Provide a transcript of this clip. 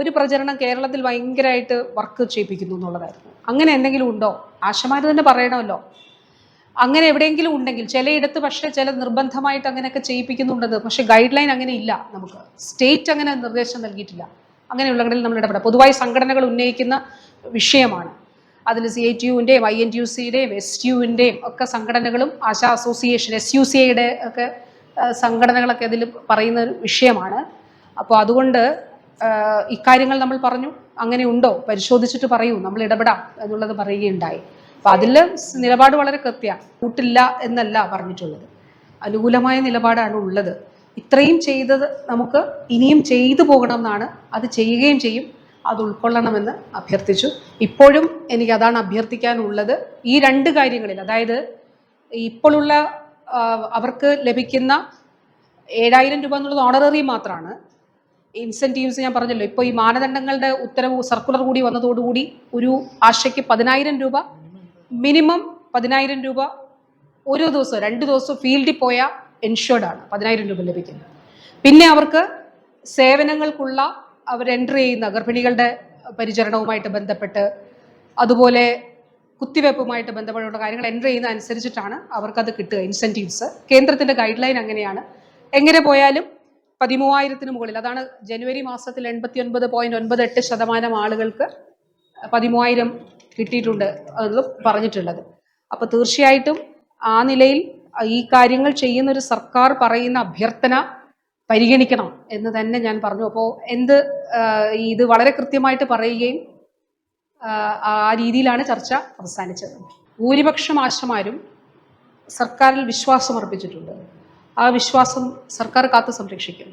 ഒരു പ്രചരണം കേരളത്തിൽ ഭയങ്കരമായിട്ട് വർക്ക് ചെയ്യിപ്പിക്കുന്നു എന്നുള്ളതായിരുന്നു. അങ്ങനെ എന്തെങ്കിലും ഉണ്ടോ? ആശമാർ തന്നെ പറയണമല്ലോ. അങ്ങനെ എവിടെയെങ്കിലും ഉണ്ടെങ്കിൽ ചിലയിടത്ത് പക്ഷേ ചില നിർബന്ധമായിട്ട് അങ്ങനെയൊക്കെ ചെയ്യിപ്പിക്കുന്നുണ്ടെന്ന് പക്ഷേ ഗൈഡ് ലൈൻ അങ്ങനെ ഇല്ല നമുക്ക്. സ്റ്റേറ്റ് അങ്ങനെ നിർദ്ദേശം നൽകിയിട്ടില്ല. അങ്ങനെയുള്ളവരിൽ നമ്മൾ ഇടപെടാം. പൊതുവായി സംഘടനകൾ ഉന്നയിക്കുന്ന വിഷയമാണ്. അതിൽ സി ഐ ടി യുവിന്റെയും ഐ എൻ ടി യു സിയുടെയും എസ് യുവിന്റെയും ഒക്കെ സംഘടനകളും Asha association S U C ഐയുടെ ഒക്കെ സംഘടനകളൊക്കെ അതിൽ പറയുന്ന ഒരു വിഷയമാണ്. അപ്പോൾ അതുകൊണ്ട് ഇക്കാര്യങ്ങൾ നമ്മൾ പറഞ്ഞു. അങ്ങനെ ഉണ്ടോ? പരിശോധിച്ചിട്ട് പറയൂ. നമ്മൾ ഇടപെടാം എന്നുള്ളത് പറയുകയുണ്ടായി. അപ്പോൾ അതിൽ നിലപാട് വളരെ കൃത്യമാണ് കൂട്ടില്ല എന്നല്ല പറഞ്ഞിട്ടുള്ളത്. അനുകൂലമായ നിലപാടാണ് ഉള്ളത്. ഇത്രയും ചെയ്തത് നമുക്ക് ഇനിയും ചെയ്തു പോകണം എന്നാണ് അത് ചെയ്യുകയും ചെയ്യും. അത് ഉൾക്കൊള്ളണമെന്ന് അഭ്യർത്ഥിച്ചു. ഇപ്പോഴും എനിക്ക് അതാണ് അഭ്യർത്ഥിക്കാനുള്ളത്. ഈ രണ്ട് കാര്യങ്ങളിൽ അതായത് ഇപ്പോഴുള്ള അവർക്ക് ലഭിക്കുന്ന ഏഴായിരം രൂപ എന്നുള്ളത് ഓണററി മാത്രമാണ് ഇൻസെന്റീവ്സ് ഞാൻ പറഞ്ഞല്ലോ. ഇപ്പോൾ ഈ മാനദണ്ഡങ്ങളുടെ ഉത്തരവ് സർക്കുലർ കൂടി വന്നതോടുകൂടി ഒരു ആശയ്ക്ക് പതിനായിരം രൂപ മിനിമം പതിനായിരം രൂപ ഒരു ദിവസം രണ്ട് ദിവസം ഫീൽഡിൽ പോയ എൻഷുർഡ് ആണ് പതിനായിരം രൂപ ലഭിക്കുന്നത് പിന്നെ അവർക്ക് സേവനങ്ങൾക്കുള്ള അവർ എൻട്രി ചെയ്യുന്ന ഗർഭിണികളുടെ പരിചരണവുമായിട്ട് ബന്ധപ്പെട്ട് അതുപോലെ കുത്തിവയ്പ്പുമായിട്ട് ബന്ധപ്പെട്ടുള്ള കാര്യങ്ങൾ എൻട്രി ചെയ്യുന്ന അനുസരിച്ചിട്ടാണ് അവർക്കത് കിട്ടുക ഇൻസെന്റീവ്സ് കേന്ദ്രത്തിന്റെ ഗൈഡ് ലൈൻ അങ്ങനെയാണ്. എങ്ങനെ പോയാലും പതിമൂവായിരത്തിന് മുകളിൽ അതാണ് ജനുവരി മാസത്തിൽ എൺപത്തി ഒൻപത് പോയിന്റ് ഒൻപത് എട്ട് ശതമാനം ആളുകൾക്ക് പതിമൂവായിരം കിട്ടിയിട്ടുണ്ട് അത് പറഞ്ഞിട്ടുള്ളത്. അപ്പോൾ തീർച്ചയായിട്ടും ആ നിലയിൽ ഈ കാര്യങ്ങൾ ചെയ്യുന്ന ഒരു സർക്കാർ പറയുന്ന അഭ്യർത്ഥന പരിഗണിക്കണം എന്ന് തന്നെ ഞാൻ പറഞ്ഞു. അപ്പോൾ എന്ത് ഇത് വളരെ കൃത്യമായിട്ട് പറയുകയും ആ, രീതിയിലാണ് ചർച്ച അവസാനിച്ചത്. ഭൂരിപക്ഷം ആശമാരും സർക്കാരിൽ വിശ്വാസം അർപ്പിച്ചിട്ടുണ്ട് ആ വിശ്വാസം സർക്കാർ കാത്തു സംരക്ഷിക്കും.